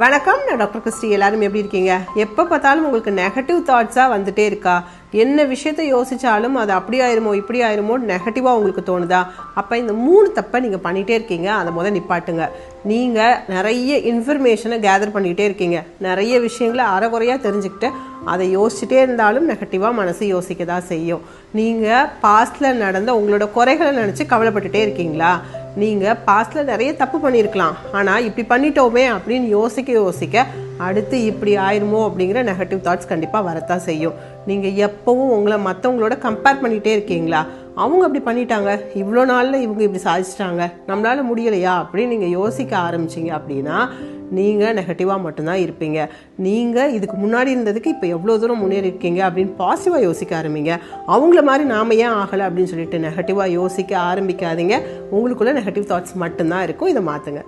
வணக்கம் நான் doctor Christie. எல்லாரும் எப்படி இருக்கீங்க? எப்போ பார்த்தாலும் உங்களுக்கு நெகட்டிவ் தாட்ஸாக வந்துட்டே இருக்கா? என்ன விஷயத்தை யோசித்தாலும் அது அப்படி ஆயிருமோ இப்படி ஆயிருமோ நெகட்டிவாக உங்களுக்கு தோணுதா? அப்போ இந்த மூணு தப்பை நீங்கள் பண்ணிகிட்டே இருக்கீங்க. அதை முதல் நிப்பாட்டுங்க. நீங்கள் நிறைய இன்ஃபர்மேஷனை கேதர் பண்ணிக்கிட்டே இருக்கீங்க. நிறைய விஷயங்களை அறகுறையாக தெரிஞ்சுக்கிட்டு அதை யோசிச்சுட்டே இருந்தாலும் நெகட்டிவாக மனசு யோசிக்க தான் செய்யும் நீங்கள் பாஸ்டில் நடந்த உங்களோட குறைகளை நினச்சி கவலைப்பட்டுட்டே இருக்கீங்களா? நீங்கள் பாஸ்டில் நிறைய தப்பு பண்ணியிருக்கலாம் ஆனால் இப்படி பண்ணிட்டோமே அப்படின்னு யோசிக்க யோசிக்க அடுத்து இப்படி ஆயிருமோ அப்படிங்கிற நெகட்டிவ் தாட்ஸ் கண்டிப்பாக வரத்தான் செய்யும். நீங்கள் எப்போவும் உங்களை மற்றவங்களோட கம்பேர் பண்ணிகிட்டே இருக்கீங்களா? அவங்க அப்படி பண்ணிட்டாங்க. இவ்வளோ நாளில் இவங்க இப்படி சாதிச்சிட்டாங்க. நம்மளால் முடியலையா அப்படின்னு நீங்கள் யோசிக்க ஆரம்பிச்சிங்க அப்படின்னா நீங்கள் நெகட்டிவாக மட்டும்தான் இருப்பீங்க. நீங்கள் இதுக்கு முன்னாடி இருந்ததுக்கு இப்போ எவ்வளோ தூரம் முன்னேறி இருக்கீங்க அப்படின்னு பாசிட்டிவாக யோசிக்க ஆரம்பிங்க. அவங்கள மாதிரி நாம ஏன் ஆகலை அப்படின்னு சொல்லிட்டு நெகட்டிவாக யோசிக்க ஆரம்பிக்காதீங்க. உங்களுக்குள்ளே நெகட்டிவ் தாட்ஸ் மட்டும்தான் இருக்கும். இதை மாற்றுங்க